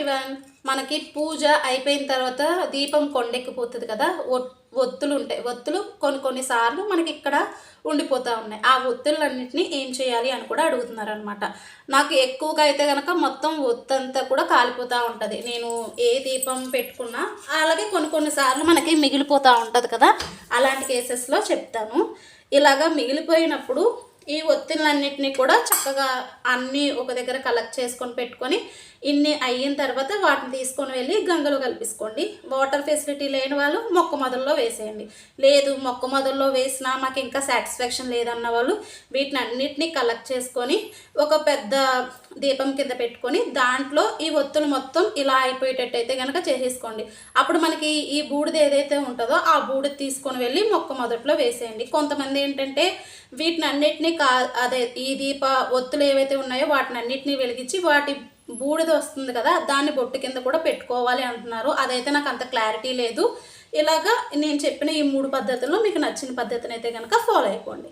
Everyone మనకి పూజ అయిపోయిన తర్వాత దీపం కొండెక్కిపోతుంది కదా ఒత్తులు ఉంటాయి. ఒత్తులు కొన్ని కొన్నిసార్లు మనకి ఇక్కడ ఉండిపోతూ ఉన్నాయి. ఆ ఒత్తులన్నింటినీ ఏం చేయాలి అని కూడా అడుగుతున్నారు అనమాట నాకు ఎక్కువగా అయితే కనుక మొత్తం ఒత్తంతా కూడా కాలిపోతూ ఉంటుంది. నేను ఏ దీపం పెట్టుకున్నా అలాగే కొన్ని కొన్నిసార్లు మనకి మిగిలిపోతూ ఉంటుంది కదా అలాంటి కేసెస్లో చెప్తాను. ఇలాగా మిగిలిపోయినప్పుడు ఈ ఒత్తిళ్ళన్నిటినీ కూడా చక్కగా అన్నీ ఒక దగ్గర కలెక్ట్ చేసుకొని పెట్టుకొని ఇన్ని అయిన తర్వాత వాటిని తీసుకొని వెళ్ళి గంగలో కలిపించుకోండి వాటర్ ఫెసిలిటీ లేని వాళ్ళు మొక్క మొదల్లో వేసేయండి. లేదు మొక్క మొదల్లో వేసినా మాకు ఇంకా సాటిస్ఫాక్షన్ లేదన్న వాళ్ళు వీటిని అన్నిటినీ కలెక్ట్ చేసుకొని ఒక పెద్ద దీపం కింద పెట్టుకొని దాంట్లో ఈ ఒత్తులు మొత్తం ఇలా అయిపోయేటట్టు అయితే కనుక చేసేసుకోండి. అప్పుడు మనకి ఈ బూడిద ఏదైతే ఉంటుందో ఆ బూడిద తీసుకొని వెళ్ళి మొక్క మొదట్లో వేసేయండి. కొంతమంది ఏంటంటే వీటిని అన్నిటినీ కా అదే ఈ దీప ఒత్తులు ఏవైతే ఉన్నాయో వాటిని అన్నిటినీ వెలిగించి వాటి బూడిద వస్తుంది కదా దాన్ని బొట్టు కింద కూడా పెట్టుకోవాలి అంటున్నారు. అదైతే నాకు అంత క్లారిటీ లేదు. ఇలాగా నేను చెప్పిన ఈ మూడు పద్ధతుల్లో మీకు నచ్చిన పద్ధతిని అయితే కనుక ఫాలో అయిపోండి.